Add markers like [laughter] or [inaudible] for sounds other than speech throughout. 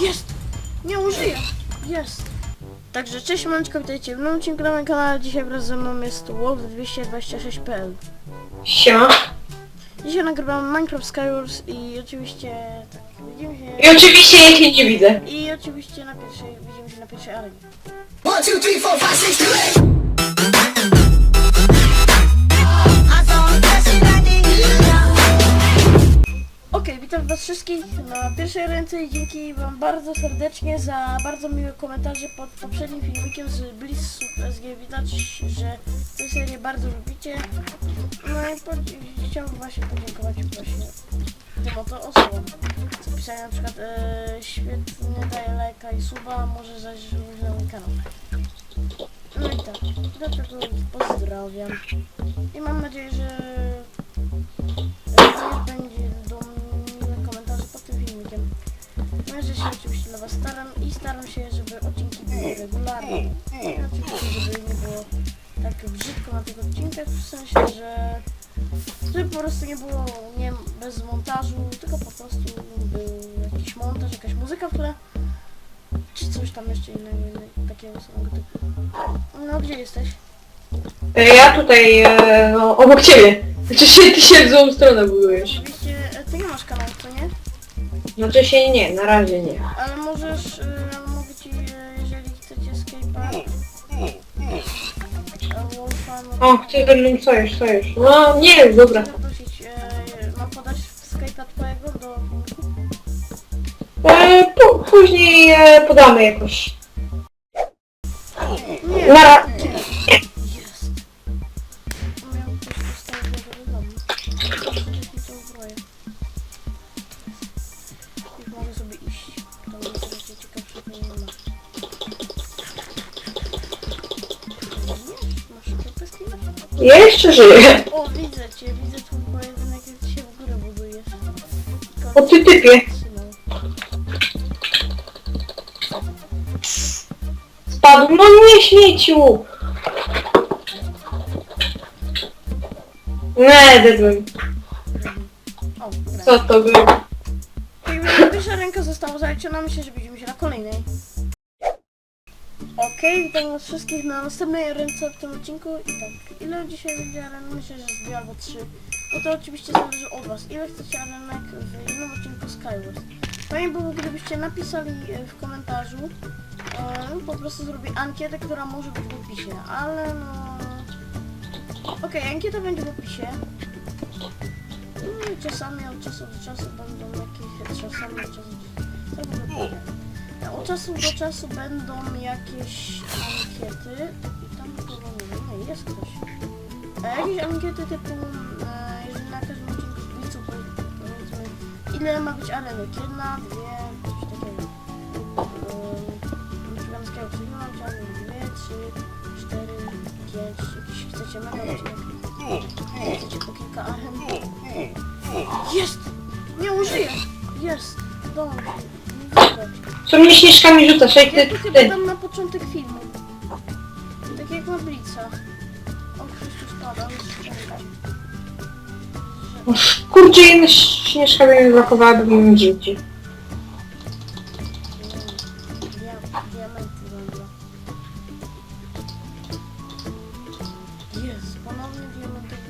Jest! Nie użyję! Jest! Także cześć Manczko, witajcie w nowym odcinku na moim kanale. Dzisiaj wraz ze mną jest Wolf226.pl Siema. Dzisiaj nagrywam Minecraft Skywars i oczywiście tak, widzimy się... I oczywiście ja cię nie widzę. I oczywiście na pierwszej, widzimy się na pierwszej arenie. One, two, three, four, five, six, seven, eight. Okej, witam was wszystkich na pierwszej ręce i dzięki wam bardzo serdecznie za bardzo miłe komentarze pod poprzednim filmikiem z Bliss SG. Widać, że tę serię bardzo lubicie. No i po, chciałbym właśnie podziękować właśnie tym oto osobom. Co pisali na przykład e, świetnie daje lajka i suba, może zajrzeć na mój kanał. No i tak, dlatego pozdrawiam. I mam nadzieję, że będzie do że się oczywiście dla was staram i staram się, żeby odcinki były regularne. I oczywiście, żeby nie było tak brzydko na tych odcinkach, w sensie, że żeby po prostu nie było nie bez montażu, tylko po prostu był jakiś montaż, jakaś muzyka w tle, czy coś tam jeszcze innego, innego takiego samego typu. No gdzie jesteś? E, Ja tutaj, e, no, obok ciebie. Znaczy [laughs] się, ty się w złą stronę budujesz. Znaczy się nie, na razie nie. Ale możesz, y, mogę ci, y, jeżeli chcecie Skype'a, e, Wolfa, no O, chcę mną sojusz, sojusz. No, nie, dobra. chcę zaprosić, e, mam podać Skype'a twojego do E, po, później e, podamy jakoś. Nie, Na ra- jeszcze żyję. O, widzę cię, widzę twój pojedynek, jak się w górę budujesz. O ty typie. Spadł, no nie śmieciu. Nie, dedłem. O. Co to było? Jakby pierwsza ręka została zaliczona, myślę, że widzimy się na kolejnej. Okej, witam was wszystkich na następnej ręce w tym odcinku i tak, ile dzisiaj będzie aren? Myślę, że z dwie albo trzy. No to oczywiście zależy od was, ile chcecie arenek w jednym odcinku Skyward. Fajnie było, gdybyście napisali e, w komentarzu, e, po prostu zrobię ankietę, która może być w opisie, ale no... Okej, ankieta będzie w opisie. No i czasami od czasu do czasu będą jakieś czasami od czasu do czasu. Od czasu do czasu będą jakieś ankiety i tam chyba nie wiem, jest ktoś. E, jakieś ankiety typu, e, jeżeli na każdym odcinku po- powiedzmy ile ma być arenek, jedna, dwie, Mnie śnieżkami rzucasz? Jak Ja ty, tu chyba ty. dam na początek filmu. Tak jak na Blitza. O, Krzysztof spada. Uż, Kurczę, jedna śnieżka by mi blokowała, bym mi. Diamenty węgla. Jest, ponownie mieczek.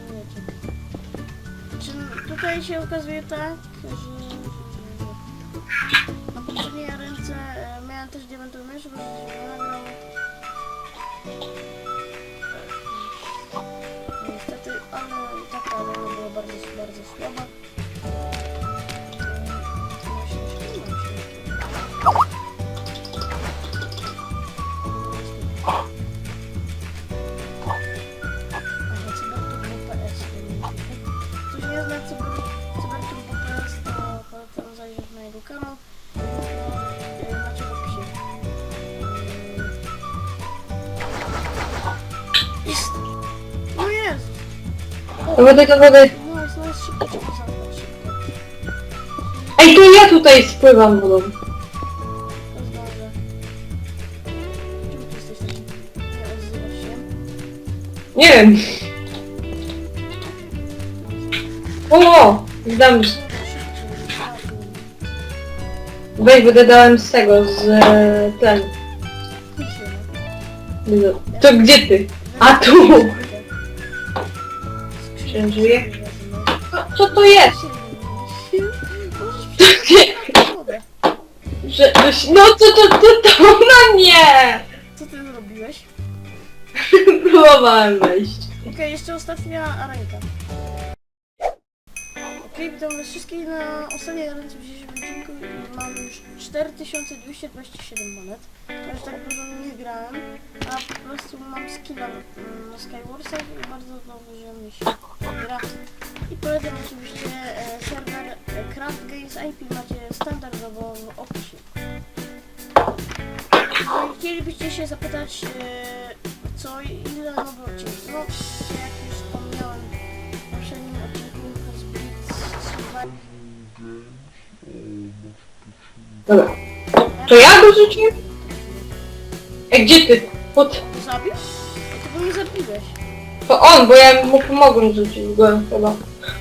Czy tutaj się okazuje tak, że... Na poprzedniej ręce e, miałem też diamentowy miecz, bo się nagrał... Niestety, ale tak ta arena była bardzo, bardzo słaba. Jest! No jest! Do wody, do wody. No jest, no jest szybko, szybko. Ej, to ja tutaj spływam wodą. To zdążę. Czemu ty jesteś taki... Nie odzywasz się? Nie wiem. O, zdam. No. Weź, bo dodałem z tego, z e, ten. To gdzie ty? A tu! Co, co to jest? [laughs] Że- no co to, to, to, [laughs] no nie! Co ty zrobiłeś? Próbowałem wejść. Okej, jeszcze ostatnia ręka. Okej, witam wszystkich na ostatniej ręce w dzisiejszym mam już 4227 monet. Ja już tak dużo nie grałem, a po prostu mam skilla mm, na Skywarsach i bardzo dobrze mi się gra. I polecam oczywiście e, serwer e, Craft Games IP macie standardowo w opisie. Jeżeli chcielibyście się zapytać, e, co ile nowy odcinek, no jak Dobra. To ja go rzuciłem? Ej, gdzie ty? Pod... to zabił? To go nie zabiłeś. To on, bo ja mu pomogłem rzucić go chyba.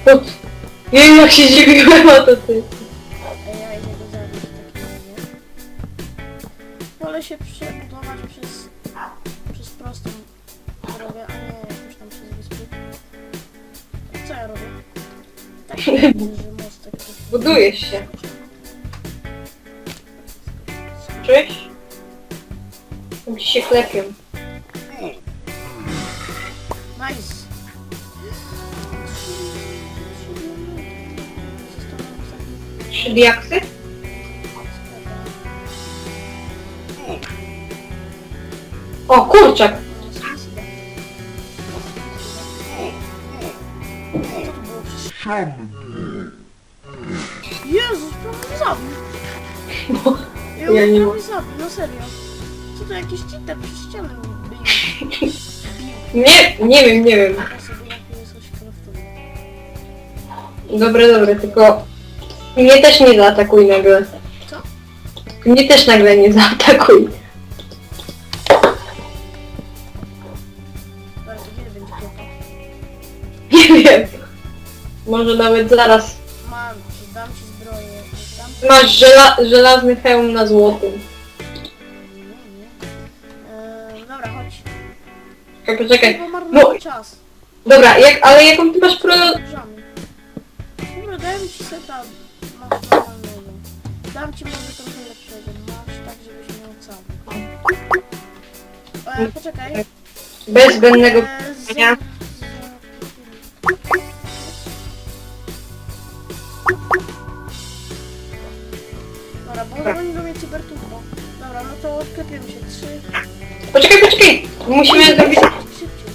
Pod... Nie wiem jak się dziwiłem, a to ty. A ja idę go zabić w takim razie. Wolę się przebudować przez, przez prostą drogę, a nie jakąś tam przez wyspy. Co ja robię? Tak, że most taki. Budujesz się. Cześć? Tam ci się klepią. Nice. Trzy diaksy? O, kurczak! Jezus, No, Ja, Ja nie mogę. zabił, no serio. Co to jakieś cheater przez ścianę bił. Nie, nie wiem, nie wiem. Ja sobie coś. Dobre, dobre, tylko... Mnie też nie zaatakuj nagle. Co? Mnie też nagle nie zaatakuj. Kiedy będzie? Nie wiem. Może nawet zaraz. Mam. Dam ci... Masz żela żelazny hełm na złotym. Eee, dobra, chodź. Czekaj, poczekaj. Pomarnuj No, czas. dobra, jak, ale jaką ty masz pro... Dobra, dałem ci seta. Masz normalnego. Dam ci może trochę lepszego. Masz tak, żebyś miał cały. Eee, poczekaj. bez zbędnego Eee, z- Trzy. Poczekaj, poczekaj. Musimy zrobić... Szybciej.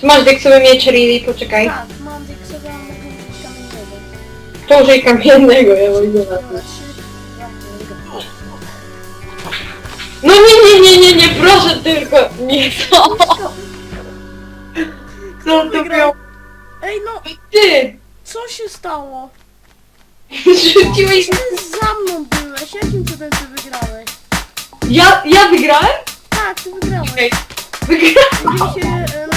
Tu masz diaksowy miecz, Lili, poczekaj. Tak, mam diaksowa, mogę użyć kamiennego. To użyj kamiennego, ja mogę na Dobra, to. jeden. No nie, nie, nie, nie, nie, proszę tylko. Nie to. Co to miał? Ej no, Ty! co się stało? [laughs] Rzuciłeś... Ty za mną byłeś, jakim cudem ty wygrałeś? Ja, ja wygrałem? Tak, ty wygrałeś. Wygrałem. Się e,